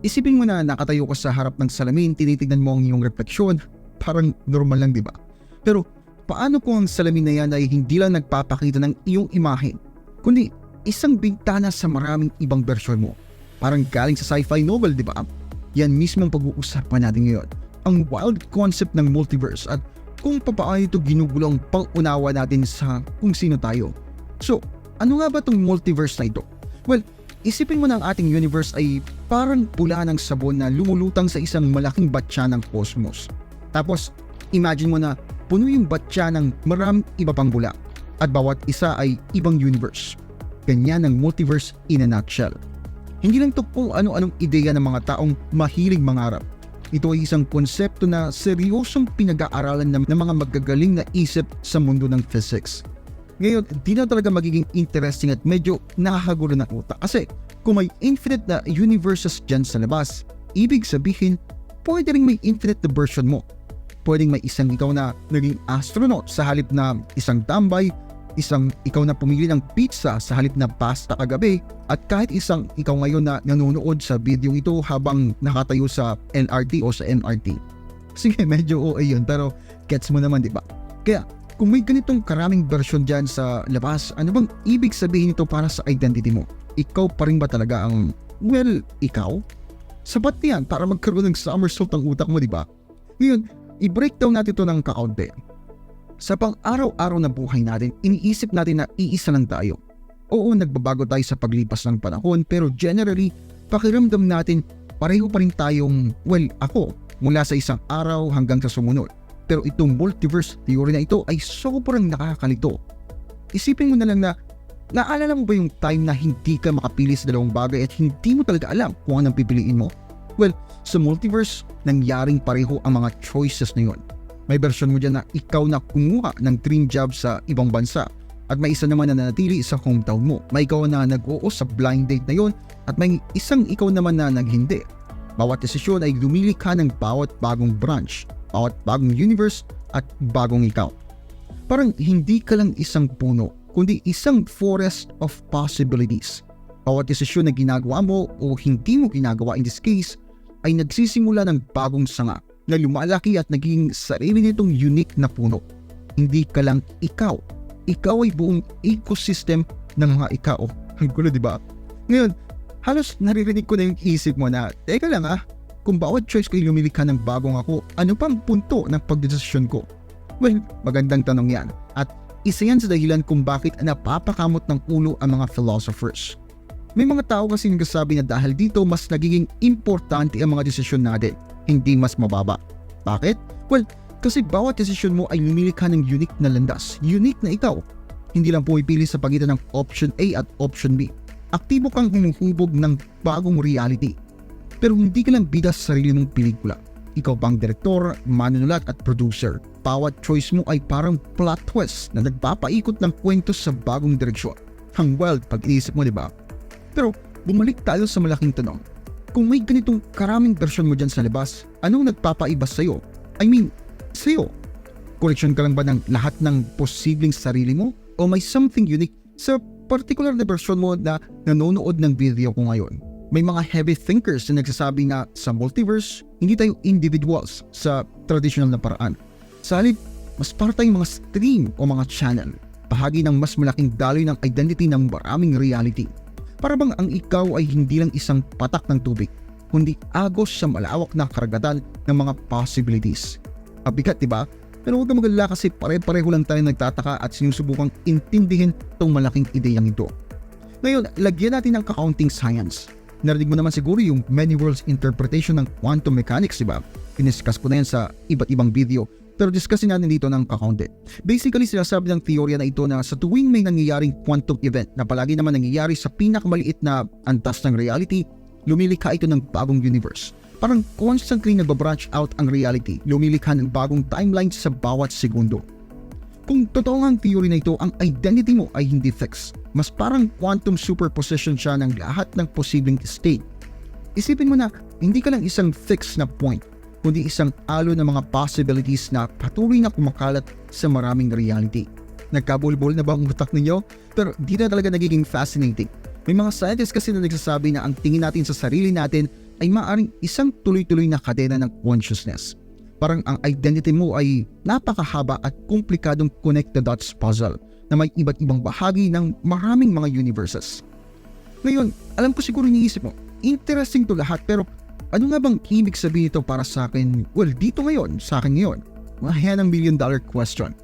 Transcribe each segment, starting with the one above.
Isipin mo na nakatayo ka sa harap ng salamin, tinitignan mo ang iyong refleksyon, parang normal lang di ba? Pero paano kung ang salamin na yan ay hindi lang nagpapakita ng iyong imahe, kundi isang bintana sa maraming ibang bersyon mo? Parang galing sa sci-fi novel, di ba? Yan mismo ang pag-uusapan natin ngayon. Ang wild concept ng multiverse at kung paano ito ginugulo ang pang-unawa natin sa kung sino tayo. So, ano nga ba itong multiverse na ito? Well, isipin mo na ang ating universe ay parang pula ng sabon na lumulutang sa isang malaking batya ng cosmos. Tapos, imagine mo na puno yung batya ng maraming iba pang bula at bawat isa ay ibang universe. Ganyan ang multiverse in a nutshell. Hindi lang ito kung ano-anong ideya ng mga taong mahilig mangarap. Ito ay isang konsepto na seryosong pinag-aaralan ng, ng mga magagaling na isip sa mundo ng physics. Ngayon, di na talaga magiging interesting at medyo nakakagulo ng utak. Kasi kung may infinite na universes dyan sa labas, ibig sabihin, pwede rin may infinite na version mo. Pwedeng may isang ikaw na naging astronaut sa halip na isang tambay, isang ikaw na pumili ng pizza sa halip na pasta kagabi, at kahit isang ikaw ngayon na nanonood sa video ito habang nakatayo sa LRT o sa MRT. Sige, medyo OA yun, pero gets mo naman, di ba? Kaya, kung may ganitong karaming version dyan sa labas, ano bang ibig sabihin ito para sa identity mo? Ikaw pa rin ba talaga ang, well, ikaw? Sapat yan para magkaroon ng somersault ang utak mo, di ba? Ngayon, i-breakdown natin ito ng kakaunti. Sa pang-araw-araw na buhay natin, iniisip natin na iisa lang tayo. Oo, nagbabago tayo sa paglipas ng panahon pero generally, pakiramdam natin pareho pa rin tayong, well, ako, mula sa isang araw hanggang sa sumunod. Pero itong multiverse theory na ito ay sobrang nakakalito. Isipin mo na lang na, naalala mo ba yung time na hindi ka makapili sa dalawang bagay at hindi mo talaga alam kung anong pipiliin mo? Well, sa multiverse, nangyaring pareho ang mga choices na yun. May version mo dyan na ikaw na kumuha ng dream job sa ibang bansa at may isa naman na nanatili sa hometown mo. May ikaw na nag-oo sa blind date na yon at may isang ikaw naman na naghindi. Bawat desisyon ay lumili ka ng bawat bagong branch, bawat bagong universe at bagong ikaw. Parang hindi ka lang isang puno, kundi isang forest of possibilities. Bawat desisyon na ginagawa mo o hindi mo ginagawa in this case ay nagsisimula ng bagong sanga na lumalaki at naging sarili nitong unique na puno. Hindi ka lang ikaw. Ikaw ay buong ecosystem ng mga ikaw. Ang gulo, di ba? Ngayon, halos naririnig ko na yung isip mo na, teka lang ah, kung bawat choice ko ay lumili ka ng bagong ako, ano pang punto ng pagdesisyon ko? Well, magandang tanong yan. At isa yan sa dahilan kung bakit napapakamot ng ulo ang mga philosophers. May mga tao kasi nagsasabi na dahil dito mas nagiging importante ang mga desisyon natin, hindi mas mababa. Bakit? Well, kasi bawat desisyon mo ay lumili ka ng unique na landas, unique na ikaw. Hindi lang pumipili sa pagitan ng option A at option B. Aktibo kang humuhubog ng bagong reality. Pero hindi ka lang bida sa sarili mong pelikula. Ikaw bang direktor, manunulat at producer. Bawat choice mo ay parang plot twist na nagpapaikot ng kwento sa bagong direksyon. Ang wild pag-iisip mo, di ba? Pero bumalik tayo sa malaking tanong. Kung may ganitong karaming version mo dyan sa labas, anong nagpapaiba sa'yo? I mean, sa'yo. Koleksyon ka lang ba ng lahat ng posibleng sarili mo? O may something unique sa particular na version mo na nanonood ng video ko ngayon? May mga heavy thinkers na nagsasabi na sa multiverse, hindi tayo individuals sa traditional na paraan. Sa halip, mas para tayong mga stream o mga channel, bahagi ng mas malaking daloy ng identity ng maraming reality. Para bang ang ikaw ay hindi lang isang patak ng tubig, kundi agos sa malawak na karagatan ng mga possibilities. Mabigat, di ba? Pero huwag ka magalala kasi pare-pareho lang tayo nagtataka at sinusubukang intindihin itong malaking ideyang ito. Ngayon, lagyan natin ng accounting science. Narinig mo naman siguro yung many worlds interpretation ng quantum mechanics, di ba? Piniscuss ko na yan sa iba't ibang video pero discussin natin dito ng kakaunti. Basically, sinasabi ng teorya na ito na sa tuwing may nangyayaring quantum event na palagi naman nangyayari sa pinakamaliit na antas ng reality, lumilikha ito ng bagong universe. Parang constantly nagbabranch out ang reality, lumilikha ng bagong timeline sa bawat segundo. Kung totoo ang theory na ito, ang identity mo ay hindi fixed. Mas parang quantum superposition siya ng lahat ng posibleng state. Isipin mo na, hindi ka lang isang fixed na point, kundi isang alo ng mga possibilities na patuloy na kumakalat sa maraming reality. Nagkabulbol na ba ang utak ninyo? Pero di na talaga nagiging fascinating. May mga scientists kasi na nagsasabi na ang tingin natin sa sarili natin ay maaring isang tuloy-tuloy na kadena ng consciousness. Parang ang identity mo ay napakahaba at komplikadong connect the dots puzzle na may iba't ibang bahagi ng maraming mga universes. Ngayon, alam ko siguro iniisip mo, interesting to lahat pero ano nga bang ibig sabihin ito para sa akin? Well, dito ngayon, sa akin ngayon, yan ang million dollar question.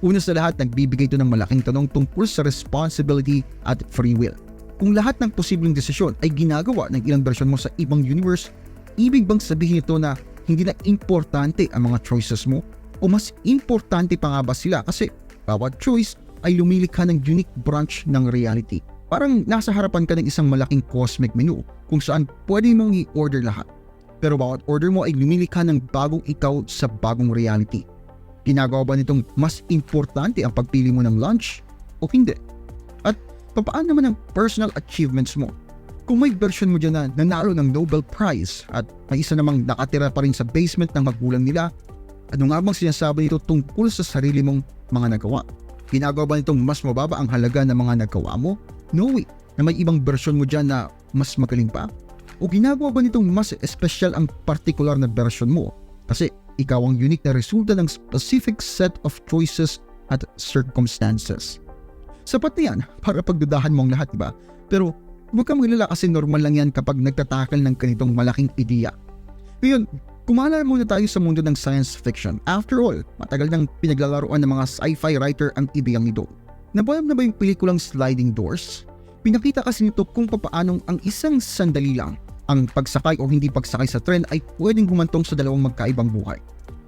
Una sa lahat, nagbibigay ito ng malaking tanong tungkol sa responsibility at free will. Kung lahat ng posibleng desisyon ay ginagawa ng ilang bersyon mo sa ibang universe, ibig bang sabihin ito na hindi na importante ang mga choices mo? O mas importante pa nga ba sila kasi bawat choice ay lumilikha ng unique branch ng reality. Parang nasa harapan ka ng isang malaking cosmic menu kung saan pwede mong i-order lahat. Pero bawat order mo ay lumilikha ng bagong ikaw sa bagong reality. Ginagawa ba nitong mas importante ang pagpili mo ng lunch o hindi? At papaano naman ang personal achievements mo? Kung may version mo dyan na nanalo ng Nobel Prize at may isa namang nakatira pa rin sa basement ng magulang nila, ano nga bang sinasabi nito tungkol sa sarili mong mga nagawa? Ginagawa ba nitong mas mababa ang halaga ng mga nagawa mo? No way, na may ibang version mo dyan na mas magaling pa? O ginagawa ba nitong mas espesyal ang particular na version mo? Kasi ikaw ang unique na resulta ng specific set of choices at circumstances. Sapat na yan para pagdudahan mo ang lahat, diba? Pero huwag kang maglala kasi normal lang yan kapag nagtatakal ng ganitong malaking ideya. Ngayon, kumala muna tayo sa mundo ng science fiction. After all, matagal nang pinaglalaroan ng mga sci-fi writer ang ideyang ito. Nabalam na ba yung pelikulang Sliding Doors? Pinakita kasi nito kung papaanong ang isang sandali lang ang pagsakay o hindi pagsakay sa tren ay pwedeng humantong sa dalawang magkaibang buhay.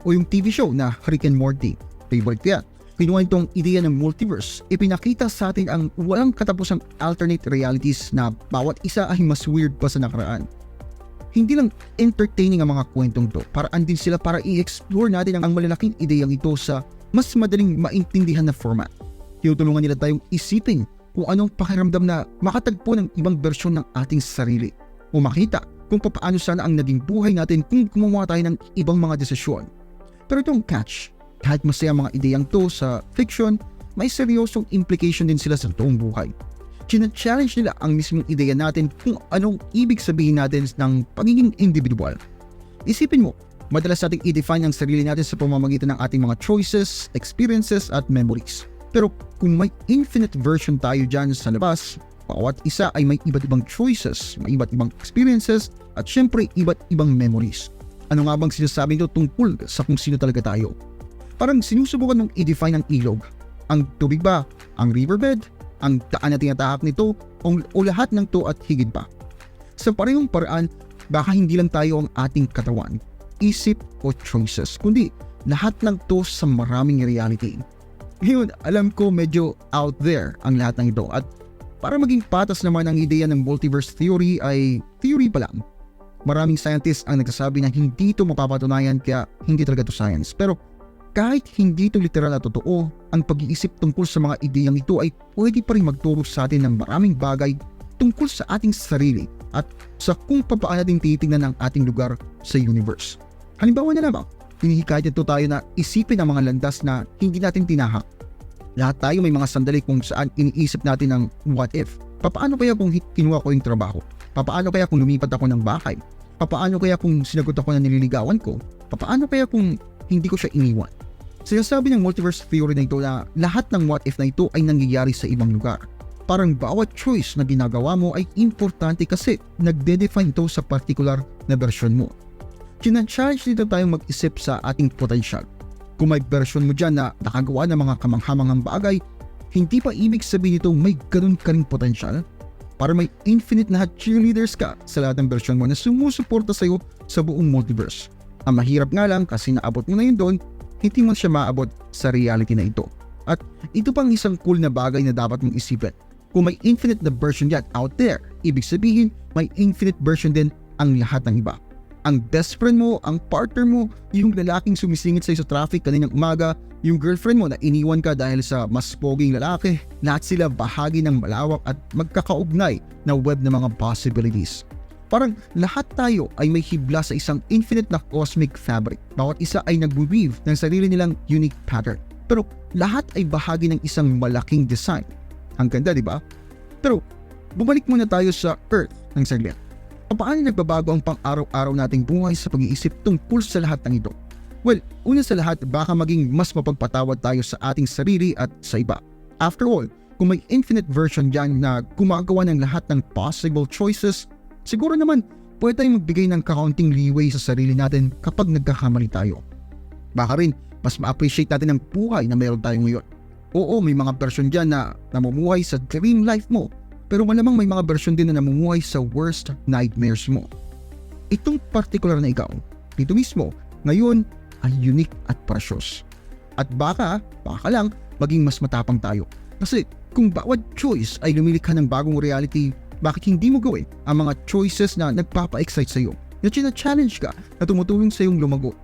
O yung TV show na Rick and Morty, favorite ko yan. Kinuha itong ideya ng multiverse. Ipinakita sa atin ang walang katapusang alternate realities na bawat isa ay mas weird pa sa nakaraan. Hindi lang entertaining ang mga kwentong to, paraan din sila para i-explore natin ang malalaking ideyang ito sa mas madaling maintindihan na format. Tinutulungan nila tayong isipin kung anong pakiramdam na makatagpo ng ibang bersyon ng ating sarili o makita kung paano sana ang naging buhay natin kung gumawa tayo ng ibang mga desisyon. Pero itong catch, kahit masaya mga ideyang to sa fiction, may seryosong implication din sila sa toong buhay. China-challenge nila ang mismong ideya natin kung anong ibig sabihin natin ng pagiging individual. Isipin mo, madalas nating i-define ang sarili natin sa pamamagitan ng ating mga choices, experiences at memories. Pero kung may infinite version tayo dyan sa labas, bawat isa ay may iba't ibang choices, may iba't ibang experiences, at syempre iba't ibang memories. Ano nga bang sinasabi nito tungkol sa kung sino talaga tayo? Parang sinusubukan mong i-define ang ilog. Ang tubig ba? Ang riverbed? Ang daan na tinatahak nito? O, o lahat ng to at higit pa? Sa parehong paraan, baka hindi lang tayo ang ating katawan, isip o choices, kundi lahat ng to sa maraming reality. Ngayon, alam ko medyo out there ang lahat ng ito at para maging patas naman ang ideya ng multiverse theory ay theory pa lang. Maraming scientists ang nagsasabi na hindi ito mapapatunayan kaya hindi talaga ito science. Pero kahit hindi ito literal na totoo, ang pag-iisip tungkol sa mga ideyang ito ay pwede pa rin magturo sa atin ng maraming bagay tungkol sa ating sarili at sa kung paano natin titingnan ang ating lugar sa universe. Halimbawa na lamang, hinihikayat ito tayo na isipin ang mga landas na hindi natin tinahak. Lahat tayo may mga sandali kung saan iniisip natin ang what if. Papaano kaya kung kinuha ko yung trabaho? Papaano kaya kung lumipat ako ng bahay? Papaano kaya kung sinagot ako ng nililigawan ko? Papaano kaya kung hindi ko siya iniwan? Sinasabi ng multiverse theory na ito na lahat ng what if na ito ay nangyayari sa ibang lugar. Parang bawat choice na ginagawa mo ay importante kasi nagde-define ito sa particular na version mo. China-challenge dito tayong mag-isip sa ating potential. Kung may version mo dyan na nakagawa ng mga kamanghamangang bagay, hindi pa ibig sabihin nito may ganun ka ring potential para may infinite na cheerleaders ka sa lahat ng version mo na sumusuporta sa'yo sa buong multiverse. Ang mahirap nga lang kasi naabot mo na yun doon, hindi mo siya maabot sa reality na ito. At ito pang isang cool na bagay na dapat mong isipin. Kung may infinite na version yan out there, ibig sabihin may infinite version din ang lahat ng iba. Ang best friend mo, ang partner mo, yung lalaking sumisingit sa'yo sa traffic kaninang umaga, yung girlfriend mo na iniwan ka dahil sa mas poging lalaki, lahat sila bahagi ng malawak at magkakaugnay na web ng mga possibilities. Parang lahat tayo ay may hibla sa isang infinite na cosmic fabric. Bawat isa ay nagwe-weave ng sarili nilang unique pattern. Pero lahat ay bahagi ng isang malaking design. Ang ganda, di ba? Pero bumalik muna tayo sa Earth ng saglit. Paano nagbabago ang pang-araw-araw nating buhay sa pag-iisip tungkol sa lahat ng ito? Well, una sa lahat, baka maging mas mapagpatawad tayo sa ating sarili at sa iba. After all, kung may infinite version dyan na gumagawa ng lahat ng possible choices, siguro naman pwede tayong magbigay ng kaunting leeway sa sarili natin kapag nagkakamali tayo. Baka rin, mas ma-appreciate natin ang buhay na meron tayo ngayon. Oo, may mga version dyan na namumuhay sa dream life mo, pero malamang may mga version din na namumuhay sa worst nightmares mo. Itong particular na ikaw, dito mismo, ngayon ay unique at precious. At baka, baka lang, maging mas matapang tayo. Kasi kung bawat choice ay lumilikha ng bagong reality, bakit hindi mo gawin ang mga choices na nagpapa-excite sa'yo? Na challenge ka na tumutulong sa'yong lumago.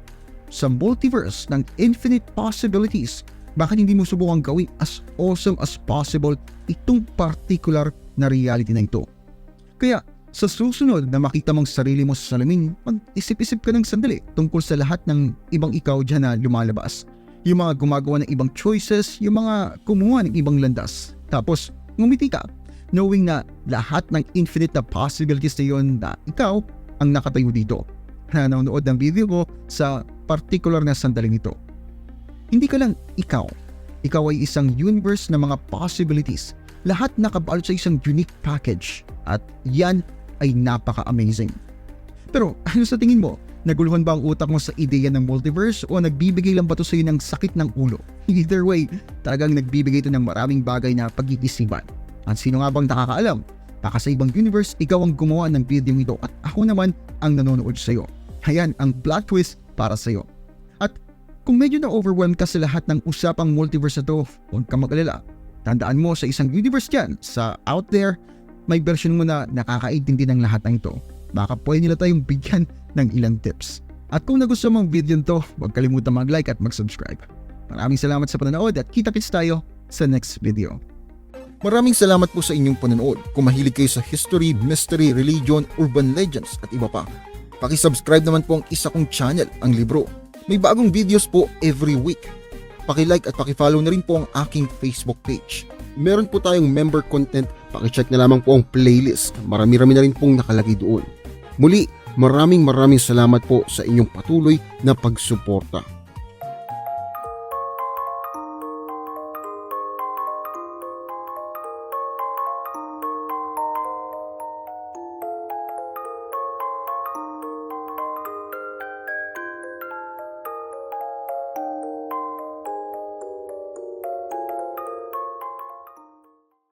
Sa multiverse ng infinite possibilities, bakit hindi mo subukang gawin as awesome as possible itong particular na reality na ito? Kaya sa susunod na makita mong sarili mo sa salamin, mag-isip-isip ka ng sandali tungkol sa lahat ng ibang ikaw dyan na lumalabas. Yung mga gumagawa ng ibang choices, yung mga kumuha ng ibang landas. Tapos, ngumiti ka, knowing na lahat ng infinite na possibilities na yun na ikaw ang nakatayo dito. Na nanonood ng video ko sa particular na sandaling ito. Hindi ka lang ikaw. Ikaw ay isang universe na mga possibilities. Lahat nakabalot sa isang unique package. At yan ay napaka-amazing. Pero ano sa tingin mo? Naguluhan ba ang utak mo sa ideya ng multiverse o nagbibigay lang ba ito sa iyo ng sakit ng ulo? Either way, talagang nagbibigay ito ng maraming bagay na pag-iisipan. At sino nga bang nakakaalam? Baka sa ibang universe, ikaw ang gumawa ng video ito at ako naman ang nanonood sa iyo. Ayan ang plot twist para sa iyo. At kung medyo na-overwhelmed ka sa lahat ng usapang multiverse na to, huwag ka mag-alala. Tandaan mo sa isang universe dyan, sa out there, may version mo na nakakaintindi ng lahat ng ito. Baka pwede nila tayong bigyan ng ilang tips. At kung nagustuhan mo ang video nito, huwag kalimutan mag-like at mag-subscribe. Maraming salamat sa panonood at kita-kits tayo sa next video. Maraming salamat po sa inyong panonood. Kung mahilig kayo sa history, mystery, religion, urban legends at iba pa, pakisubscribe naman po ang isa kong channel, ang Libro. May bagong videos po every week. Pakilike at pakifollow na rin po ang aking Facebook page. Meron po tayong member content, pakicheck na lamang po ang playlist. Marami-rami na rin pong nakalagay doon. Muli, maraming maraming salamat po sa inyong patuloy na pagsuporta.